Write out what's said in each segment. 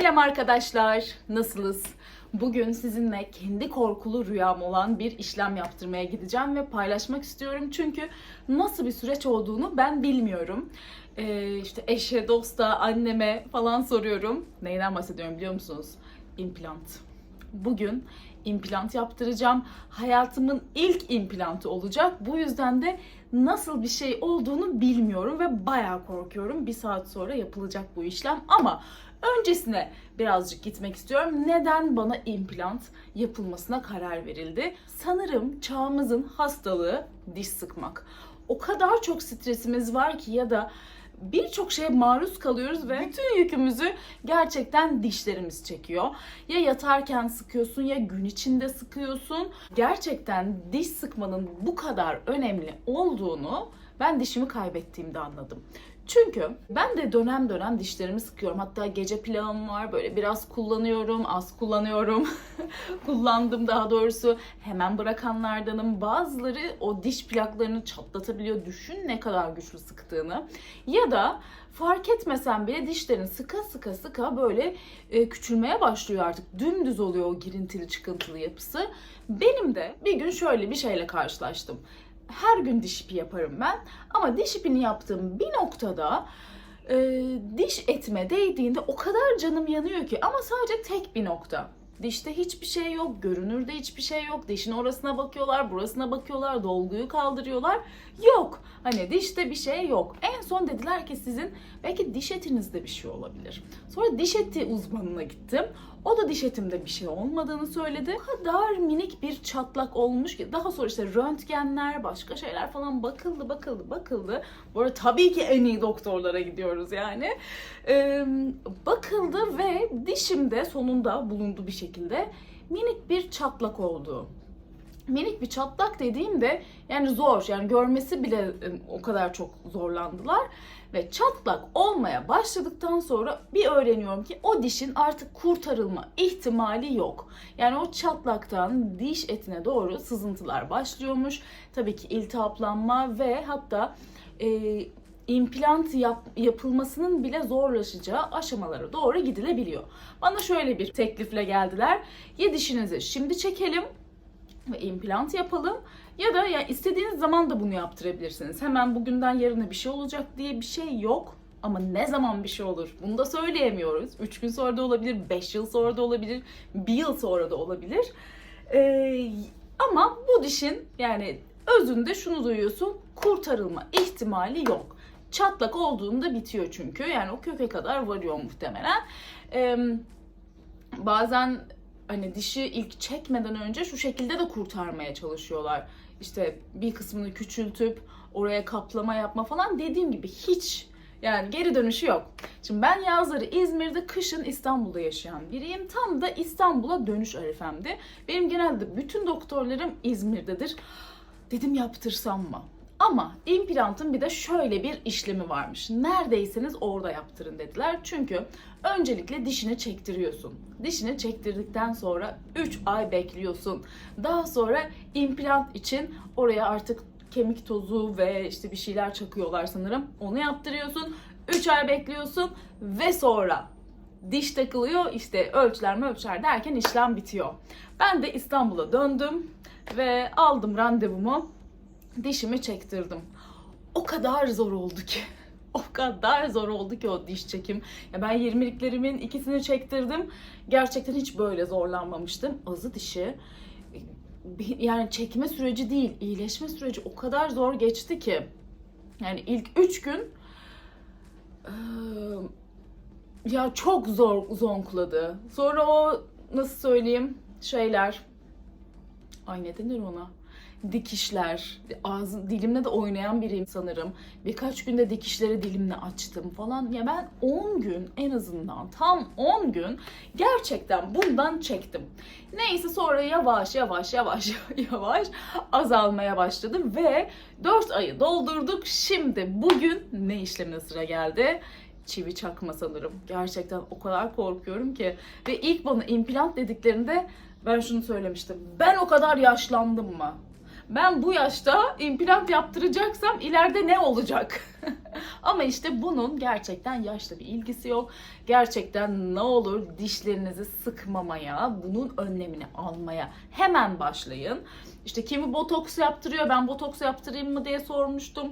Selam arkadaşlar. Nasılsınız? Bugün sizinle kendi korkulu rüyam olan bir işlem yaptırmaya gideceğim ve paylaşmak istiyorum. Çünkü nasıl bir süreç olduğunu ben bilmiyorum. Ee, işte eşe, dosta, anneme falan soruyorum. Neyden bahsediyorum biliyor musunuz? İmplant. Bugün implant yaptıracağım. Hayatımın ilk implantı olacak. Bu yüzden de nasıl bir şey olduğunu bilmiyorum ve bayağı korkuyorum. Bir saat sonra yapılacak bu işlem ama öncesine birazcık gitmek istiyorum. Neden bana implant yapılmasına karar verildi? Sanırım çağımızın hastalığı diş sıkmak. O kadar çok stresimiz var ki ya da birçok şeye maruz kalıyoruz ve bütün yükümüzü gerçekten dişlerimiz çekiyor. Ya yatarken sıkıyorsun ya gün içinde sıkıyorsun. Gerçekten diş sıkmanın bu kadar önemli olduğunu ben dişimi kaybettiğimde anladım. Çünkü ben de dönem dönem dişlerimi sıkıyorum. Hatta gece plağım var. Böyle biraz kullanıyorum, az kullanıyorum. Kullandım daha doğrusu. Hemen bırakanlardanım. Bazıları o diş plaklarını çatlatabiliyor. Düşün ne kadar güçlü sıktığını. Ya da fark etmesen bile dişlerin sıka sıka sıka böyle e, küçülmeye başlıyor artık. Dümdüz oluyor o girintili çıkıntılı yapısı. Benim de bir gün şöyle bir şeyle karşılaştım her gün diş ipi yaparım ben. Ama diş ipini yaptığım bir noktada e, diş etime değdiğinde o kadar canım yanıyor ki ama sadece tek bir nokta. Dişte hiçbir şey yok, görünürde hiçbir şey yok. Dişin orasına bakıyorlar, burasına bakıyorlar, dolguyu kaldırıyorlar. Yok. Hani dişte bir şey yok. En son dediler ki sizin belki diş etinizde bir şey olabilir. Sonra diş eti uzmanına gittim. O da diş etimde bir şey olmadığını söyledi. O kadar minik bir çatlak olmuş ki daha sonra işte röntgenler, başka şeyler falan bakıldı, bakıldı, bakıldı. Bu arada tabii ki en iyi doktorlara gidiyoruz yani. Ee, bakıldı ve dişimde sonunda bulundu bir şekilde minik bir çatlak oldu minik bir çatlak dediğimde yani zor yani görmesi bile e, o kadar çok zorlandılar ve çatlak olmaya başladıktan sonra bir öğreniyorum ki o dişin artık kurtarılma ihtimali yok. Yani o çatlaktan diş etine doğru sızıntılar başlıyormuş. Tabii ki iltihaplanma ve hatta e, implant yap, yapılmasının bile zorlaşacağı aşamalara doğru gidilebiliyor. Bana şöyle bir teklifle geldiler. Ya dişinizi şimdi çekelim ve implant yapalım ya da ya istediğiniz zaman da bunu yaptırabilirsiniz. Hemen bugünden yarına bir şey olacak diye bir şey yok. Ama ne zaman bir şey olur? Bunu da söyleyemiyoruz. 3 gün sonra da olabilir, 5 yıl sonra da olabilir, 1 yıl sonra da olabilir. Ee, ama bu dişin yani özünde şunu duyuyorsun. Kurtarılma ihtimali yok. Çatlak olduğunda bitiyor çünkü. Yani o köke kadar varıyor muhtemelen. Ee, bazen hani dişi ilk çekmeden önce şu şekilde de kurtarmaya çalışıyorlar. İşte bir kısmını küçültüp oraya kaplama yapma falan dediğim gibi hiç yani geri dönüşü yok. Şimdi ben yazları İzmir'de, kışın İstanbul'da yaşayan biriyim. Tam da İstanbul'a dönüş arifemdi. Benim genelde bütün doktorlarım İzmir'dedir. Dedim yaptırsam mı? Ama implantın bir de şöyle bir işlemi varmış. Neredeyseniz orada yaptırın dediler. Çünkü öncelikle dişini çektiriyorsun. Dişini çektirdikten sonra 3 ay bekliyorsun. Daha sonra implant için oraya artık kemik tozu ve işte bir şeyler çakıyorlar sanırım. Onu yaptırıyorsun. 3 ay bekliyorsun ve sonra diş takılıyor işte ölçüler mi ölçüler derken işlem bitiyor. Ben de İstanbul'a döndüm ve aldım randevumu dişimi çektirdim. O kadar zor oldu ki. O kadar zor oldu ki o diş çekim. Ya ben 20'liklerimin ikisini çektirdim. Gerçekten hiç böyle zorlanmamıştım. Azı dişi yani çekme süreci değil, iyileşme süreci o kadar zor geçti ki. Yani ilk 3 gün ya çok zor zonkladı. Sonra o nasıl söyleyeyim şeyler ay ne denir ona? Dikişler, ağzım dilimle de oynayan biriyim sanırım. Birkaç günde dikişleri dilimle açtım falan. Ya ben 10 gün en azından tam 10 gün gerçekten bundan çektim. Neyse sonra yavaş yavaş yavaş yavaş azalmaya başladı ve 4 ayı doldurduk. Şimdi bugün ne işlemine sıra geldi? çivi çakma sanırım. Gerçekten o kadar korkuyorum ki. Ve ilk bana implant dediklerinde ben şunu söylemiştim. Ben o kadar yaşlandım mı? Ben bu yaşta implant yaptıracaksam ileride ne olacak? Ama işte bunun gerçekten yaşla bir ilgisi yok. Gerçekten ne olur dişlerinizi sıkmamaya, bunun önlemini almaya hemen başlayın. İşte kimi botoks yaptırıyor, ben botoks yaptırayım mı diye sormuştum.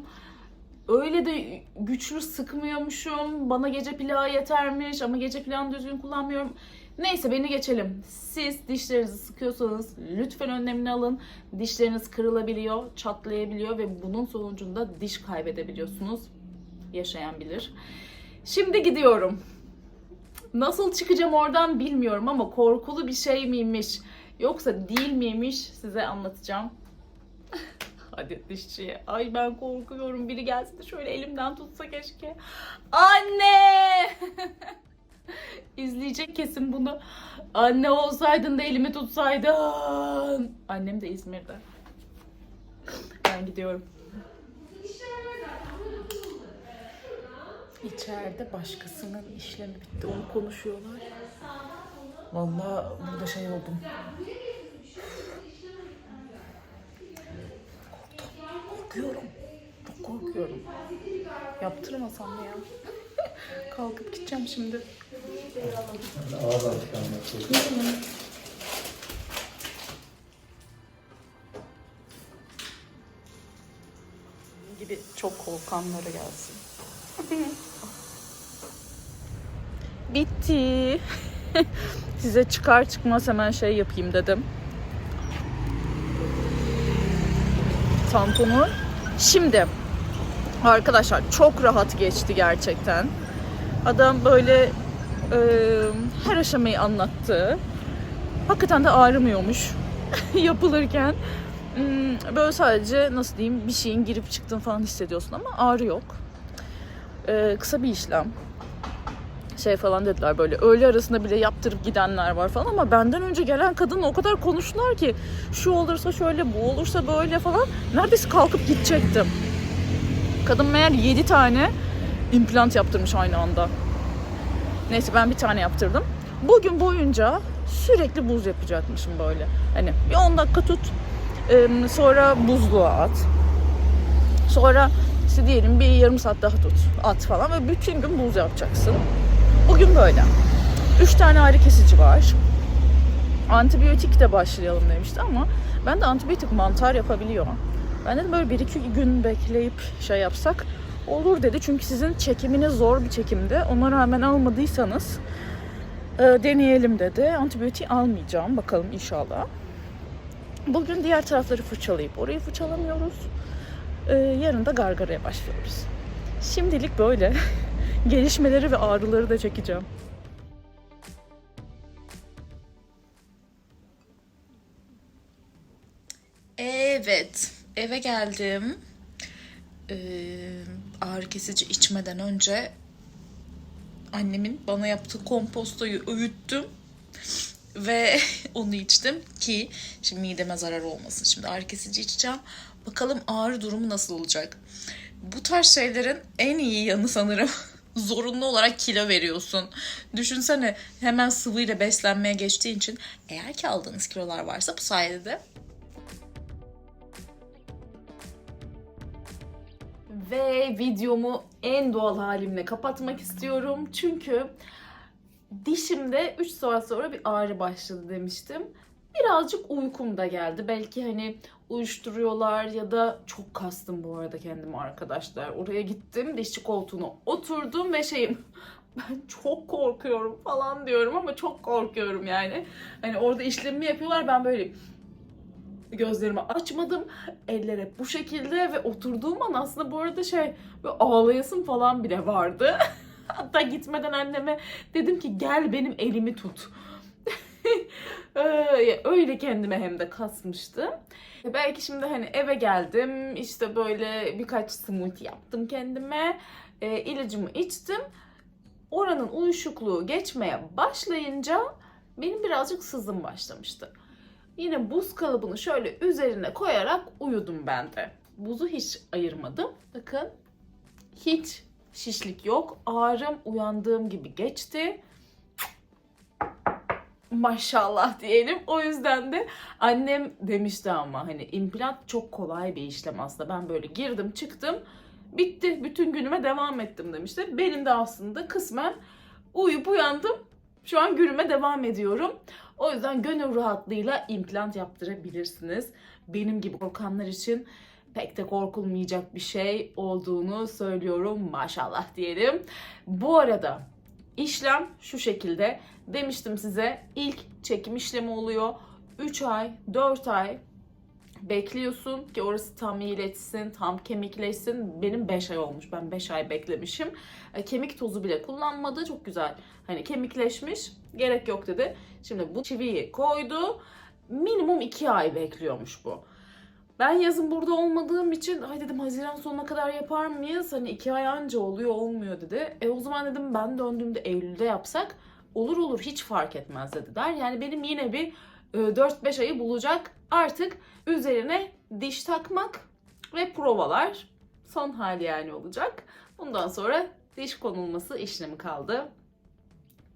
Öyle de güçlü sıkmıyormuşum. Bana gece plağı yetermiş ama gece plağını düzgün kullanmıyorum. Neyse beni geçelim. Siz dişlerinizi sıkıyorsanız lütfen önlemini alın. Dişleriniz kırılabiliyor, çatlayabiliyor ve bunun sonucunda diş kaybedebiliyorsunuz. Yaşayan bilir. Şimdi gidiyorum. Nasıl çıkacağım oradan bilmiyorum ama korkulu bir şey miymiş yoksa değil miymiş size anlatacağım. Hadi dişçiye. Ay ben korkuyorum. Biri gelse de şöyle elimden tutsa keşke. Anne! İzleyecek kesin bunu. Anne olsaydın da elimi tutsaydın. Annem de İzmir'de. Ben gidiyorum. İçeride başkasının işlemi bitti. Onu konuşuyorlar. Vallahi burada şey oldum. Korktum. Korkuyorum. Çok korkuyorum. Yaptırmasam ya? Kalkıp gideceğim şimdi. Alışkanlığı. gibi çok korkanlara gelsin. Bitti. Size çıkar çıkmaz hemen şey yapayım dedim. Tamponu. Şimdi arkadaşlar çok rahat geçti gerçekten. Adam böyle e, her aşamayı anlattı. Hakikaten de ağrımıyormuş yapılırken. Hmm, Böyle sadece nasıl diyeyim bir şeyin girip çıktığını falan hissediyorsun ama ağrı yok. Ee, kısa bir işlem. Şey falan dediler böyle öğle arasında bile yaptırıp gidenler var falan ama benden önce gelen kadın o kadar konuştular ki şu olursa şöyle bu olursa böyle falan neredeyse kalkıp gidecektim. Kadın meğer 7 tane implant yaptırmış aynı anda. Neyse ben bir tane yaptırdım. Bugün boyunca sürekli buz yapacakmışım böyle. Hani bir 10 dakika tut, sonra buzluğa at. Sonra işte diyelim bir yarım saat daha tut, at falan ve bütün gün buz yapacaksın. Bugün böyle. Üç tane ağrı kesici var. Antibiyotik de başlayalım demişti ama ben de antibiyotik mantar yapabiliyor. Ben dedim böyle bir iki gün bekleyip şey yapsak olur dedi. Çünkü sizin çekiminiz zor bir çekimdi. Ona rağmen almadıysanız e, deneyelim dedi. Antibiyotik almayacağım. Bakalım inşallah. Bugün diğer tarafları fırçalayıp orayı fırçalamıyoruz. Ee, yarın da gargaraya başlıyoruz. Şimdilik böyle. Gelişmeleri ve ağrıları da çekeceğim. Evet, eve geldim. Ee, ağrı kesici içmeden önce annemin bana yaptığı kompostoyu öğüttüm ve onu içtim ki şimdi mideme zarar olmasın. Şimdi ağrı kesici içeceğim. Bakalım ağrı durumu nasıl olacak. Bu tarz şeylerin en iyi yanı sanırım zorunlu olarak kilo veriyorsun. Düşünsene hemen sıvıyla beslenmeye geçtiğin için eğer ki aldığınız kilolar varsa bu sayede de Ve videomu en doğal halimle kapatmak istiyorum. Çünkü dişimde 3 saat sonra bir ağrı başladı demiştim. Birazcık uykum da geldi. Belki hani uyuşturuyorlar ya da çok kastım bu arada kendimi arkadaşlar. Oraya gittim, dişçi koltuğuna oturdum ve şeyim ben çok korkuyorum falan diyorum ama çok korkuyorum yani. Hani orada işlemimi yapıyorlar ben böyle gözlerimi açmadım. Eller hep bu şekilde ve oturduğum an aslında bu arada şey böyle ağlayasım falan bile vardı. Hatta gitmeden anneme dedim ki gel benim elimi tut. Öyle- kendime hem de kasmıştım. Belki şimdi hani eve geldim işte böyle birkaç smoothie yaptım kendime. E, ilacımı içtim. Oranın uyuşukluğu geçmeye başlayınca benim birazcık sızım başlamıştı. Yine buz kalıbını şöyle üzerine koyarak uyudum ben de. Buzu hiç ayırmadım. Bakın hiç şişlik yok. Ağrım uyandığım gibi geçti. maşallah diyelim. O yüzden de annem demişti ama hani implant çok kolay bir işlem aslında. Ben böyle girdim çıktım bitti bütün günüme devam ettim demişti. Benim de aslında kısmen uyuyup uyandım. Şu an günüme devam ediyorum. O yüzden gönül rahatlığıyla implant yaptırabilirsiniz. Benim gibi korkanlar için pek de korkulmayacak bir şey olduğunu söylüyorum. Maşallah diyelim. Bu arada işlem şu şekilde. Demiştim size ilk çekim işlemi oluyor. 3 ay, 4 ay bekliyorsun ki orası tam iyileşsin, tam kemikleşsin. Benim 5 ay olmuş. Ben 5 ay beklemişim. E, Kemik tozu bile kullanmadı. Çok güzel. Hani kemikleşmiş. Gerek yok dedi. Şimdi bu çiviyi koydu. Minimum 2 ay bekliyormuş bu. Ben yazın burada olmadığım için ay dedim Haziran sonuna kadar yapar mıyız? Hani 2 ay anca oluyor olmuyor dedi. E o zaman dedim ben döndüğümde Eylül'de yapsak olur olur hiç fark etmez dediler. Yani benim yine bir 4-5 ayı bulacak. Artık üzerine diş takmak ve provalar son hali yani olacak. Bundan sonra diş konulması işlemi kaldı.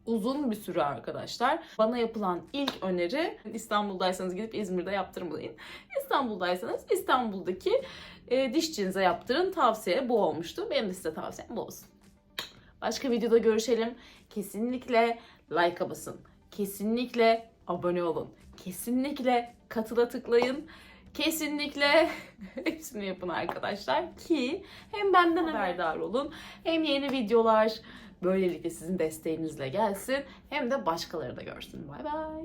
Uzun bir süre arkadaşlar. Bana yapılan ilk öneri İstanbul'daysanız gidip İzmir'de yaptırmayın. İstanbul'daysanız İstanbul'daki e, dişçinize yaptırın. Tavsiye bu olmuştu. Benim de size tavsiyem bu olsun. Başka videoda görüşelim. Kesinlikle like'a basın. Kesinlikle abone olun. Kesinlikle katıla tıklayın. Kesinlikle hepsini yapın arkadaşlar ki hem benden haberdar olun hem yeni videolar böylelikle sizin desteğinizle gelsin hem de başkaları da görsün. Bay bay.